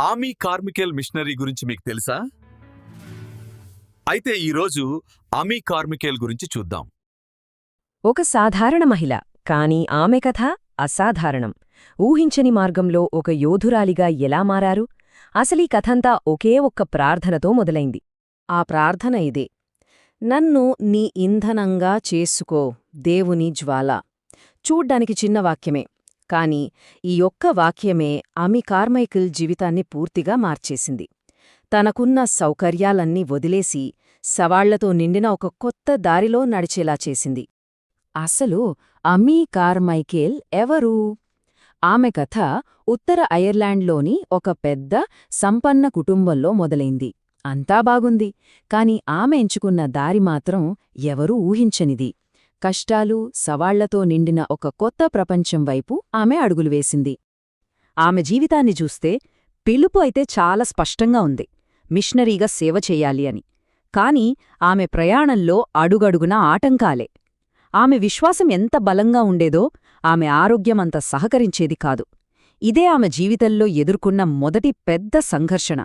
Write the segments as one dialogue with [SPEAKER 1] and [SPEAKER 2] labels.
[SPEAKER 1] ఆమీ కార్మికెల్ machinery గురించి మీకు తెలుసా? అయితే ఈరోజు ఆమీ కార్మికేల్ గురించి చూద్దాం.
[SPEAKER 2] ఒక సాధారణ మహిళ కాని ఆమె కథ అసాధారణం. ఊహించని మార్గంలో ఒక యోధురాలిగా ఎలా మారారు? అసలీ కథంతా ఒకే ఒక్క ప్రార్థనతో మొదలైంది. ఆ ప్రార్థన ఇదే. నన్ను నీ ఇంధనంగా చేసుకో దేవుని జ్వాల. చూడ్డానికి చిన్న వాక్యమే. కాని ఈ ఒక్క వాక్యమే ఆమె కార్మైకిల్ జీవితాన్ని పూర్తిగా మార్చేసింది. తనకున్న సౌకర్యాలన్నీ వదిలేసి సవాళ్ళతో నిండిన ఒక కొత్త దారిలో నడిచేలా చేసింది. అసలు అమీ కార్మైకేల్ ఎవరు? ఆమె కథ ఉత్తర ఐర్లాండ్లోని ఒక పెద్ద సంపన్న కుటుంబంలో మొదలైంది. అంతా బాగుంది కాని ఆమె ఎంచుకున్న దారి మాత్రం ఎవరూ ఊహించనిది. కష్టాలు సవాళ్ళతో నిండిన ఒక కొత్త ప్రపంచం వైపు ఆమె అడుగులు వేసింది. ఆమె జీవితాన్ని చూస్తే పిలుపు అయితే చాలా స్పష్టంగా ఉంది. మిషనరీగా సేవ చెయ్యాలి అని. కాని ఆమె ప్రయాణంలో అడుగడుగున ఆటంకాలే. ఆమె విశ్వాసం ఎంత బలంగా ఉండేదో ఆమె ఆరోగ్యమంత సహకరించేది కాదు. ఇదే ఆమె జీవితంలో ఎదుర్కొన్న మొదటి పెద్ద సంఘర్షణ.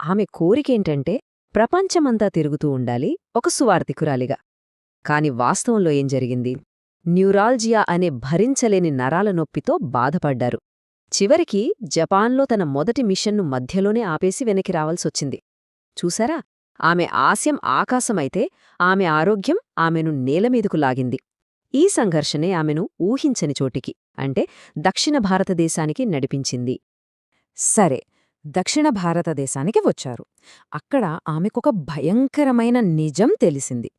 [SPEAKER 2] ఆమె కోరికేంటంటే ప్రపంచమంతా తిరుగుతూ ఉండాలి ఒక సువార్థికురాలిగా. కాని వాస్తవంలో ఏం జరిగింది? న్యూరాల్జియా అనే భరించలేని నరాల నొప్పితో బాధపడ్డారు. చివరికి జపాన్లో తన మొదటి మిషన్ను మధ్యలోనే ఆపేసి వెనక్కి రావాల్సొచ్చింది. చూసారా? ఆమె ఆశయం ఆకాశమైతే ఆమె ఆరోగ్యం ఆమెను నేలమీదకు లాగింది. ఈ సంఘర్షణే ఆమెను ఊహించని చోటికి అంటే దక్షిణ భారతదేశానికి నడిపించింది. సరే దక్షిణ భారతదేశానికి వచ్చారు. అక్కడ ఆమెకొక భయంకరమైన నిజం తెలిసింది.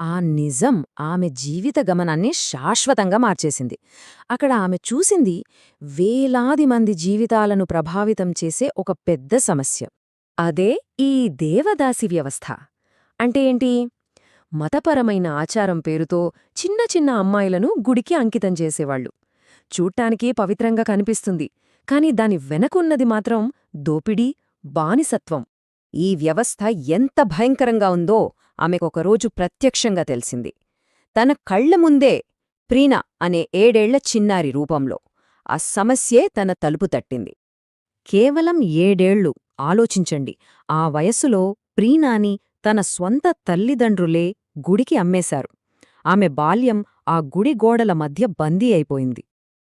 [SPEAKER 2] ఆ నిజం ఆమె జీవిత గమనాన్ని శాశ్వతంగా మార్చేసింది. అక్కడ ఆమె చూసింది వేలాది మంది జీవితాలను ప్రభావితం చేసే ఒక పెద్ద సమస్య. అదే ఈ దేవదాసి వ్యవస్థ. అంటే ఏంటి? మతపరమైన ఆచారం పేరుతో చిన్న చిన్న అమ్మాయిలను గుడికి అంకితం చేసేవాళ్ళు చూడ్టానికి పవిత్రంగా కనిపిస్తుంది. కాని దాని వెనకున్నది మాత్రం దోపిడీ బానిసత్వం. ఈ వ్యవస్థ ఎంత భయంకరంగా ఉందో ఆమెకొకరోజు ప్రత్యక్షంగా తెలిసింది. తన కళ్ళ ముందే ప్రీనా అనే ఏడేళ్ళ చిన్నారి రూపంలో ఆ సమస్యే తన తలుపు తట్టింది. కేవలం ఏడేళ్ళు ఆలోచించండి. ఆ వయసులో ప్రీనాని తన స్వంత తల్లిదండ్రులే గుడికి అమ్మేశారు. ఆమె బాల్యం ఆ గుడి గోడల మధ్య బందీ అయిపోయింది.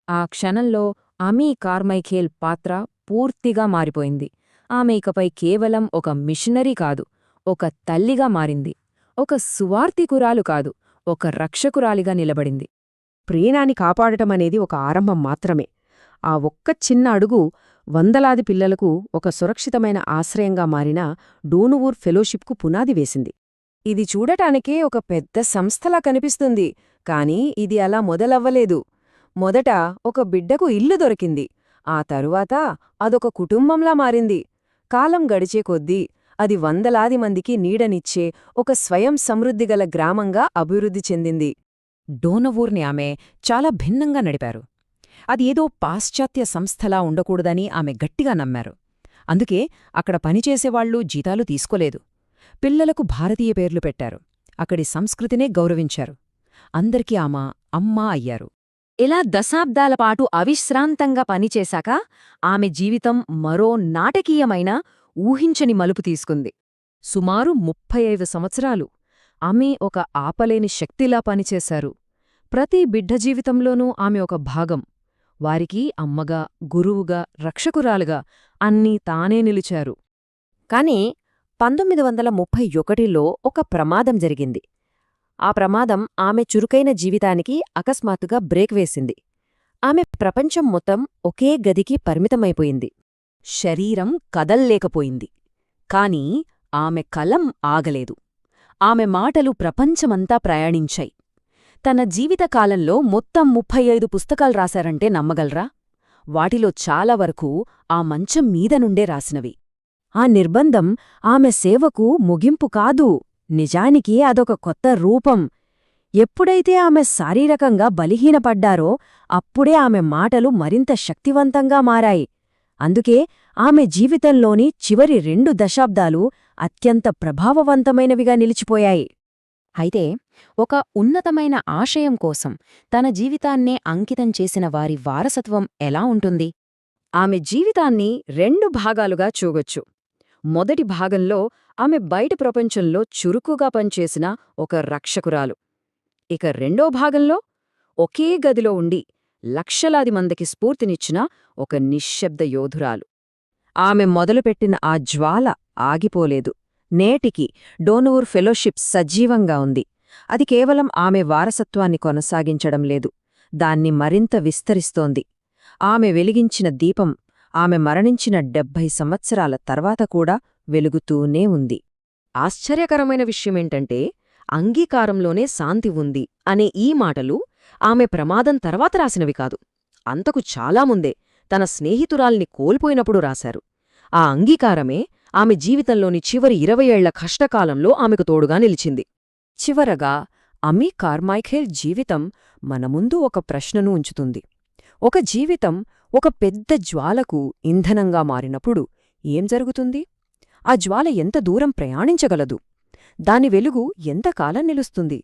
[SPEAKER 2] ఆ క్షణంలో అమీ కార్మైఖేల్ పాత్ర పూర్తిగా మారిపోయింది. ఆమె ఇకపై కేవలం ఒక మిషనరీ కాదు ఒక తల్లిగా మారింది. ఒక సువార్తికురాలు కాదు ఒక రక్షకురాలిగా నిలబడింది. ప్రేనాని కాపాడటమనేది ఒక ఆరంభం మాత్రమే. ఆ ఒక్క చిన్న అడుగు వందలాది పిల్లలకు ఒక సురక్షితమైన ఆశ్రయంగా మారిన డోనువూర్ ఫెలోషిప్కు పునాది వేసింది. ఇది చూడటానికే ఒక పెద్ద సంస్థలా కనిపిస్తుంది కాని ఇది అలా మొదలవ్వలేదు. మొదట ఒక బిడ్డకు ఇల్లు దొరికింది. ఆ తరువాత అదొక కుటుంబంలా మారింది. కాలం గడిచే కొద్దీ అది వందలాది మందికి నీడనిచ్చే ఒక స్వయం సమృద్ధిగల గ్రామంగా అభివృద్ధి చెందింది. డోనవూర్ని ఆమె చాలా భిన్నంగా నడిపారు. అది ఏదో పాశ్చాత్య సంస్థలా ఉండకూడదని ఆమె గట్టిగా నమ్మారు. అందుకే అక్కడ పనిచేసేవాళ్ళు జీతాలు తీసుకోలేదు. పిల్లలకు భారతీయ పేర్లు పెట్టారు. అక్కడి సంస్కృతినే గౌరవించారు. అందరికీ ఆమె అమ్మా అయ్యారు. ఇలా దశాబ్దాల పాటు అవిశ్రాంతంగా పనిచేశాక ఆమె జీవితం మరో నాటకీయమైన ఊహించని మలుపు తీసుకుంది. సుమారు ముప్పై ఐదు సంవత్సరాలు ఆమె ఒక ఆపలేని శక్తిలా పనిచేశారు. ప్రతి బిడ్డ జీవితంలోనూ ఆమె ఒక భాగం. వారికి అమ్మగా గురువుగా రక్షకురాలుగా అన్నీ తానే నిలిచారు. కాని పంతొమ్మిది వందల ముప్పై ఒకటిలో ఒక ప్రమాదం జరిగింది. ఆ ప్రమాదం ఆమె చురుకైన జీవితానికి అకస్మాత్తుగా బ్రేక్ వేసింది. ఆమె ప్రపంచం మొత్తం ఒకే గదికి పరిమితమైపోయింది. శరీరం కదల్లేకపోయింది. కాని ఆమె కలం ఆగలేదు. ఆమె మాటలు ప్రపంచమంతా ప్రయాణించాయి. తన జీవితకాలంలో మొత్తం ముప్పై ఐదు పుస్తకాలు రాశారంటే నమ్మగలరా? వాటిలో చాలా వరకు ఆ మంచం మీద నుండే రాసినవి. ఆ నిర్బంధం ఆమె సేవకు ముగింపు కాదు. నిజానికి అదొక కొత్త రూపం. ఎప్పుడైతే ఆమె శారీరకంగా బలిహీనపడ్డారో అప్పుడే ఆమె మాటలు మరింత శక్తివంతంగా మారాయి. అందుకే ఆమె జీవితంలోని చివరి రెండు దశాబ్దాలు అత్యంత ప్రభావవంతమైనవిగా నిలిచిపోయాయి. అయితే ఒక ఉన్నతమైన ఆశయం కోసం తన జీవితాన్నే అంకితం చేసిన వారి వారసత్వం ఎలా ఉంటుంది? ఆమె జీవితాన్ని రెండు భాగాలుగా చూగొచ్చు. మొదటి భాగంలో ఆమె బయట ప్రపంచంలో చురుకుగా పనిచేసిన ఒక రక్షకురాలు. ఇక రెండో భాగంలో ఒకే గదిలో ఉండి లక్షలాది మందికి స్ఫూర్తినిచ్చిన ఒక నిశ్శబ్ద యోధురాలు. ఆమె మొదలుపెట్టిన ఆ జ్వాల ఆగిపోలేదు. నేటికి డోనూర్ ఫెలోషిప్ సజీవంగా ఉంది. అది కేవలం ఆమె వారసత్వాన్ని కొనసాగించడం లేదు. దాన్ని మరింత విస్తరిస్తోంది. ఆమె వెలిగించిన దీపం ఆమె మరణించిన డెబ్భై సంవత్సరాల తర్వాత కూడా వెలుగుతూనే ఉంది. ఆశ్చర్యకరమైన విషయమేంటంటే అంగీకారంలోనే శాంతి ఉంది అనే ఈ మాటలు ఆమె ప్రమాదం తర్వాత రాసినవి కాదు. అంతకు చాలా ముందే తన స్నేహితురాల్ని కోల్పోయినప్పుడు రాశారు. ఆ అంగీకారమే ఆమె జీవితంలోని చివరి ఇరవై ఏళ్ళ కష్టకాలంలో ఆమెకు తోడుగా నిలిచింది. చివరగా అమీ కార్మైఖేల్ జీవితం మన ముందు ఒక ప్రశ్నను ఉంచుతుంది. ఒక జీవితం ఒక పెద్ద జ్వాలకు ఇంధనంగా మారినప్పుడు ఏం జరుగుతుంది? ఆ జ్వాల ఎంత దూరం ప్రయాణించగలదు? దాని వెలుగు ఎంతకాలం నిలుస్తుంది?